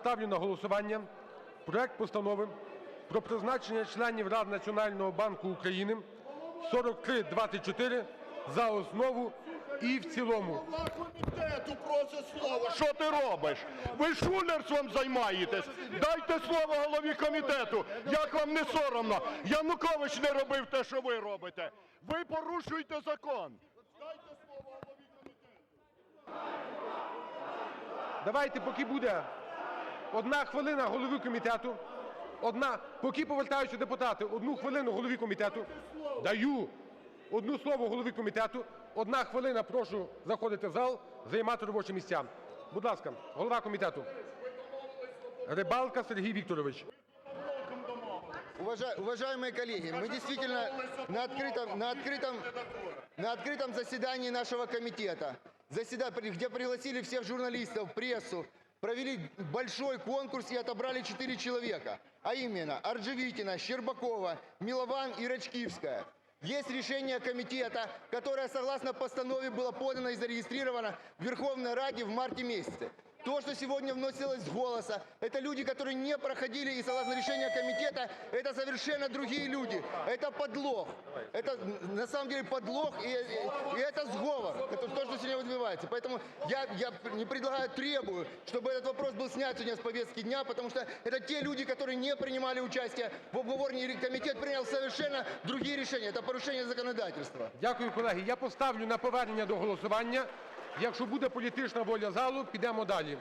ставлю на голосування проект Постанови про призначення членів Ради Національного банку України (4324) за основу і в цілому. Що ти робиш? Ви шулерством займаєтесь. Дайте слово голові комітету. Як вам не соромно? Янукович не робив те, що ви робите. Ви порушуєте закон. Дайте слово голові комітету. Давайте, поки буде одна хвилина голові комітету, одна, поки повертаються депутати, одну хвилину голові комітету. Даю одну слово голові комітету. Одна хвилина, прошу заходити в зал, займати робочі місця. Будь ласка, голова комітету. Рибалка Сергій Вікторович. Уважа- Уважаемые коллеги, мы действительно на открытом, на открытом, на открытом заседании нашего комитета, заседа- при- где пригласили всех журналистов, прессу, провели большой конкурс и отобрали четыре человека, а именно Арджевитина, Щербакова, Милован и Рачкивская. Есть решение комитета, которое, согласно постанове, было подано и зарегистрировано в Верховной Раде в марте месяце. То, что сегодня вносилось с голоса, это люди, которые не проходили, и согласно решению комитета, это совершенно другие люди. Это подлог. Это на самом деле подлог, и, и- и это что сегодня выбивается. Поэтому я, я не предлагаю, требую, чтобы этот вопрос был снят сегодня с повестки дня, потому что это те люди, которые не принимали участие в обговорении, и комитет принял совершенно другие решения. Это порушение законодательства. Дякую, колеги. Я поставлю на повернення до голосування. Якщо буде політична воля залу, підемо далі.